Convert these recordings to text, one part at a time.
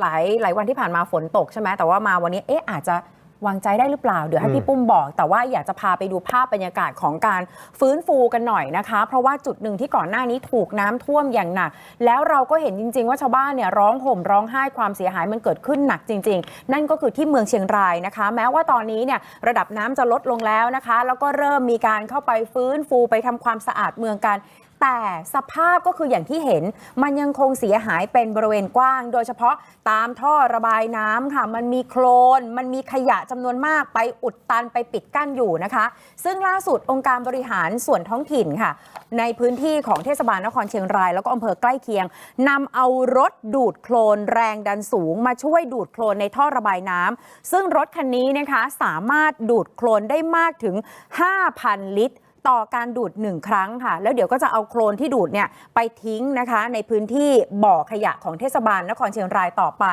หลายหลายวันที่ผ่านมาฝนตกใช่ไหมแต่ว่ามาวันนี้เอ๊ะอาจจะวางใจได้หรือเปล่า เดี๋ยวให้อืมพี่ปุ้มบอก แต่ว่าอยากจะพาไปดูภาพบรรยากาศของการฟื้นฟูกันหน่อยนะคะ เพราะว่าจุดหนึ่งที่ก่อนหน้านี้ถูกน้ำท่วมอย่างหนัก แล้วเราก็เห็นจริง ๆ ว่าชาวบ้านเนี่ยร้องห่มร้องไห้ความเสียหายมันเกิดขึ้นหนักจริง ๆ นั่นก็คือที่เมืองเชียงรายนะคะ แม้ว่าตอนนี้เนี่ยระดับน้ำจะลดลงแล้วนะคะ แล้วก็เริ่มมีการเข้าไปฟื้นฟูไปทำความสะอาดเมืองกัน แต่สภาพก็คืออย่างที่เห็น มันยังคงเสียหายเป็นบริเวณกว้าง โดยเฉพาะตามท่อระบายน้ำค่ะ มันมีโคลน มันมีขยะจำนวนมากไปอุดตันไปปิดกั้นอยู่นะคะ ซึ่งล่าสุดองค์การบริหารส่วนท้องถิ่นค่ะ ในพื้นที่ของเทศบาลนครเชียงราย แล้วก็อำเภอใกล้เคียงนำเอารถดูดโคลนแรงดันสูง มาช่วยดูดโคลนในท่อระบายน้ำซึ่งรถคันนี้นะคะสามารถดูดโคลนได้มากถึง 5,000 ลิตร ต่อการดูด 1 ครั้งค่ะ แล้วเดี๋ยวก็จะเอาโคลนที่ดูดเนี่ยไปทิ้งนะคะ ในพื้นที่บ่อขยะของเทศบาลนครเชียงรายต่อไป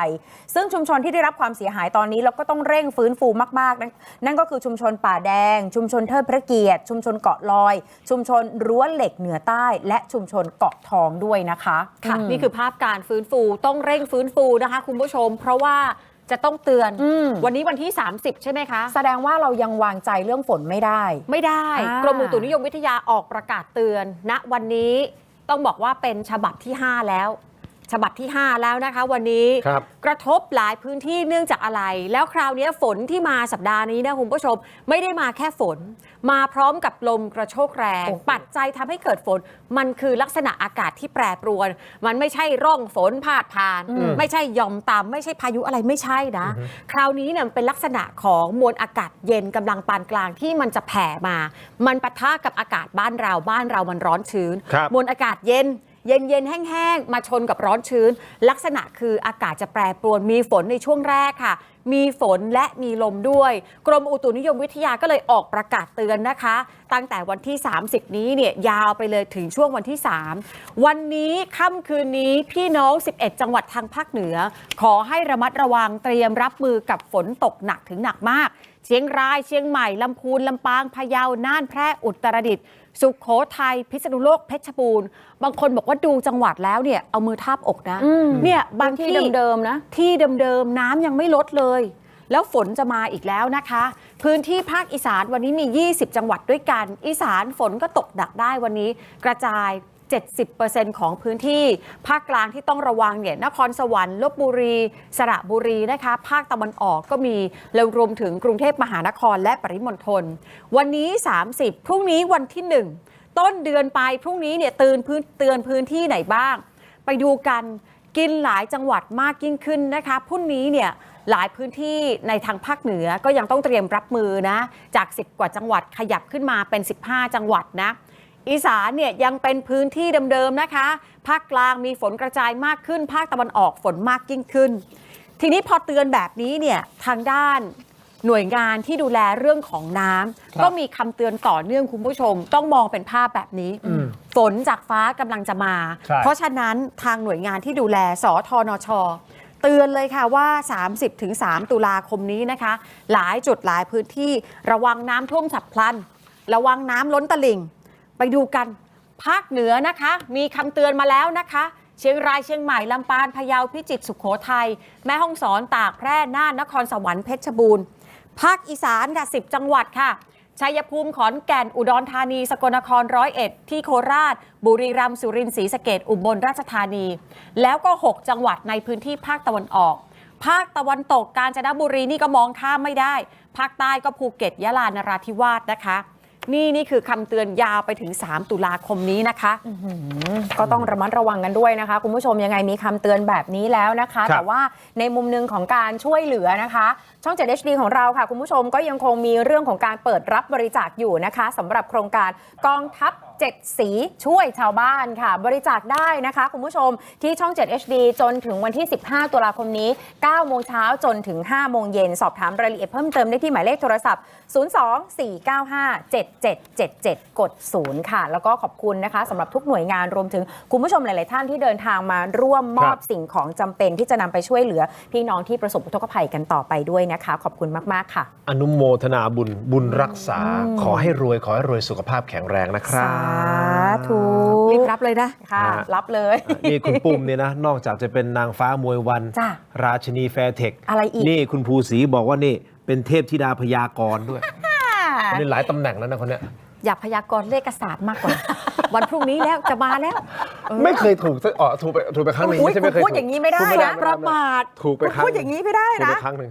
ซึ่งชุมชนที่ได้รับความเสียหายตอนนี้เราก็ต้องเร่งฟื้นฟูมากๆนั่นนั่นก็คือชุมชนป่าแดง ชุมชนเทิดพระเกียรติ ชุมชนเกาะลอย ชุมชนรั้วเหล็กเหนือใต้ และชุมชนเกาะทองด้วยนะคะค่ะอืมนี่คือภาพการฟื้นฟูต้องเร่งฟื้นฟูนะคะ คุณผู้ชม เพราะว่า จะต้องเตือน อืม วันนี้วันที่ 30 ใช่ไหมคะ แสดงว่าเรายังวางใจเรื่องฝนไม่ได้ ไม่ได้ อ่ากรมอุตุนิยมวิทยาออกประกาศเตือน ณ วันนี้ต้องบอกว่าเป็นฉบับที่ 5 แล้ว ฉบับที่ 5 แล้วนะคะ วันนี้ครับกระทบหลายพื้นที่เนื่องจากอะไร แล้วคราวนี้ฝนที่มาสัปดาห์นี้นะคุณผู้ชม ไม่ได้มาแค่ฝน มาพร้อมกับลมกระโชกแรง โอ้โห ปัจจัยทำให้เกิดฝน มันคือลักษณะอากาศที่แปรปรวน มันไม่ใช่ร่องฝนพาดผ่าน อืม ไม่ใช่หย่อมต่ำไม่ใช่พายุอะไรไม่ใช่นะ คราวนี้เนี่ยมันเป็นลักษณะของมวลอากาศเย็นกำลังปานกลางที่มันจะแผ่มา มันปะทะกับอากาศบ้านเราบ้านเรามันร้อนชื้น ครับ มวลอากาศเย็น เย็นๆ แห้งๆ มาชนกับร้อนชื้น ลักษณะคืออากาศจะแปรปรวนมีฝนในช่วงแรกค่ะ มีฝนและมีลมด้วย กรมอุตุนิยมวิทยาก็เลยออกประกาศเตือนนะคะ ตั้งแต่วันที่ 30 นี้เนี่ยยาวไปเลยถึงช่วงวันที่ 3 วันนี้ค่ำคืนนี้พี่น้อง 11 จังหวัดทางภาคเหนือ ขอให้ระมัดระวังเตรียมรับมือกับฝนตกหนักถึงหนักมาก เชียงราย เชียงใหม่ ลำพูน ลำปาง พะเยา น่าน แพร่ อุตรดิตถ์ สุขโขทัย พิษณุโลก เพชรบูรณ์ บางคนบอกว่าดูจังหวัดแล้วเนี่ย เอามือทาบอกนะอืมเนี่ยบางที่ที่เดิมๆนะ ที่เดิมๆ น้ำยังไม่ลดเลย แล้วฝนจะมาอีกแล้วนะคะ พื้นที่ภาคอีสานวันนี้มี 20 จังหวัดด้วยกัน อีสานฝนก็ตกหนักได้วันนี้ กระจาย 70%ของพื้นที่ภาคกลางที่ต้องระวังเนี่ยนครสวรรค์ลบบุรี สระบุรีนะคะภาคตะวันออกก็มีแล้วรวมถึงกรุงเทพมหานครและปริมณฑลวันนี้ 30 พรุ่งนี้วันที่ 1 ต้นเดือนไปพรุ่งนี้เนี่ยเตือนพื้นเตือนพื้นที่ไหนบ้าง ไปดูกันกินหลายจังหวัดมากยิ่งขึ้นนะคะพรุ่งนี้เนี่ยหลายพื้นที่ในทางภาคเหนือก็ยังต้องเตรียมรับมือนะ จาก 10 กว่าจังหวัดขยับขึ้นมาเป็น 15 จังหวัดนะ อีสานเนี่ยยังเป็นพื้นที่เดิมๆนะคะ ภาคกลางมีฝนกระจายมากขึ้น ภาคตะวันออกฝนมากยิ่งขึ้น ทีนี้พอเตือนแบบนี้เนี่ยทางด้านหน่วยงานที่ดูแลเรื่องของน้ำครับก็มีคำเตือนต่อเนื่องคุณผู้ชม ต้องมองเป็นภาพแบบนี้อืมฝนจากฟ้ากำลังจะมาใช่เพราะฉะนั้นทางหน่วยงานที่ดูแลสทนช เตือนเลยค่ะว่า 30-3 ตุลาคมนี้นะคะ หลายจุดหลายพื้นที่ระวังน้ำท่วมฉับพลัน ระวังน้ำล้นตลิ่ง ไปดูกัน ภาคเหนือนะคะ มีคำเตือนมาแล้วนะคะ เชียงรายเชียงใหม่ลำปางพะเยาพิจิตรสุขโขทัยแม่ฮ่องสอนตากแพร่น่านนครสวรรค์เพชรบูรณ์ภาคอีสานค่ะ10จังหวัดค่ะชัยภูมิขอนแก่นอุดรธานี สกลนครร้อยเอ็ดที่โคราช บุรีรัมย์สุรินทร์ศรีสะเกดอุบลราชธานี แล้วก็ 6 จังหวัดในพื้นที่ภาคตะวันออก ภาคตะวันตกกาญจนบุรีนี่ก็มองข้ามไม่ได้ ภาคใต้ก็ภูเก็ตยะลานราธิวาสนะคะ นี่นี่คือคำเตือนยาวไปถึง 3 ตุลาคมนี้นะคะ ก็ต้องระมัดระวังกันด้วยนะคะ คุณผู้ชมยังไงมีคำเตือนแบบนี้แล้วนะคะ ครับ แต่ว่าในมุมหนึ่งของการช่วยเหลือนะคะ ช่อง 7 HD ของเราค่ะ คุณผู้ชมก็ยังคงมีเรื่องของการเปิดรับบริจาคอยู่นะคะสำหรับโครงการกองทัพ 7 สีช่วยชาวบ้านค่ะ บริจาคได้นะคะ คุณผู้ชมที่ช่อง 7 HD จนถึงวันที่ 15 ตุลาคมนี้ 9 โมงเช้าจนถึง 5 โมงเย็น สอบถามรายละเอียดเพิ่มเติมได้ที่หมายเลขโทรศัพท์ 02-495-7777 กด 0 ค่ะ แล้วก็ขอบคุณนะคะสำหรับทุกหน่วยงานรวมถึงคุณผู้ชมหลาย ๆ ท่านที่เดินทางมาร่วมมอบสิ่งของจำเป็นที่จะนำไปช่วยเหลือ พี่น้องที่ประสบอุทกภัยกันต่อไปด้วยนะคะ ขอบคุณมาก ๆ ค่ะ อนุโมทนาบุญบุญรักษาอขอให้รวยขอให้รวยสุขภาพแข็งแรงนะครับธุรีบรับเลยนะค่ะอ่ารัรับเลยนี่คุณปุ้มเนี่ยนะ นอกจากจะเป็นนางฟ้ามวยวันจ้ะราชินีแฟร์เทค อะไรอีก นี่คุณภูศรีบอกว่านี่เป็นเทพธิดาพยากรณ์ด้วยคนนี้หลายตำแหน่งแล้วนะคนเนี้ยอยากพยากรณ์เลขศาสตร์มากกว่า วันพรุ่งนี้แล้วจะมาแล้วเออไม่เคยถูกสักอ๋อถูกไปถูกไปครั้งหนึ่งอุ๊ยไม่ใช่ไม่เคยคุณพูดถูกอย่างนี้ไม่ได้พูนะไไประมาทถูกไปครั้งพูดอย่างนี้ไม่ได้ถูกนะไปครั้งหนึ่ง